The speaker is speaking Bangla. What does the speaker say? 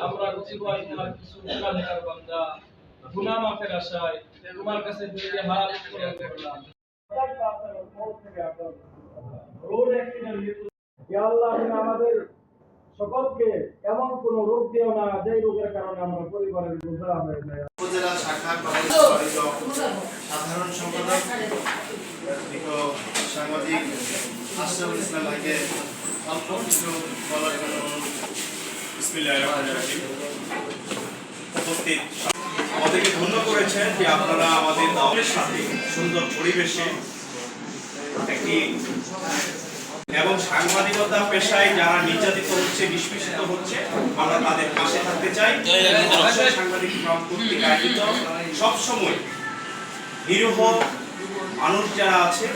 আমরা তোমার কিছু বান্দা। গুনাহ মাফের আশায় তোমার কাছে দুইটি হাত করলাম রোড অ্যাক্সিডেন্ট ইয়া আল্লাহ তুমি আমাদের সকলকে এমন কোন রোগ দিও না যে রোগের কারণে আমরা পরিবারের বোঝা হয়ে যায় উপজেলা শাখা সাধারণ সম্পাদক দিক সাংবাদিক আশরাফুল ইসলাম ভাইকে অল্প কিছু বলার জন্য আমাদেরকে ধন্য করেছেন যে আপনারা আমাদের দাওয়াতের সাথে সুন্দর পরিবেশে একটি এবং সাংবাদিকতা পেশায় যারা নির্যাতিত হচ্ছে নিষ্পেষিত হচ্ছে, আমরা তাদের পাশে থাকতে চাই। সাংবাদিক ফ্রম সবসময় নিরীহ মানুষ যারা আছে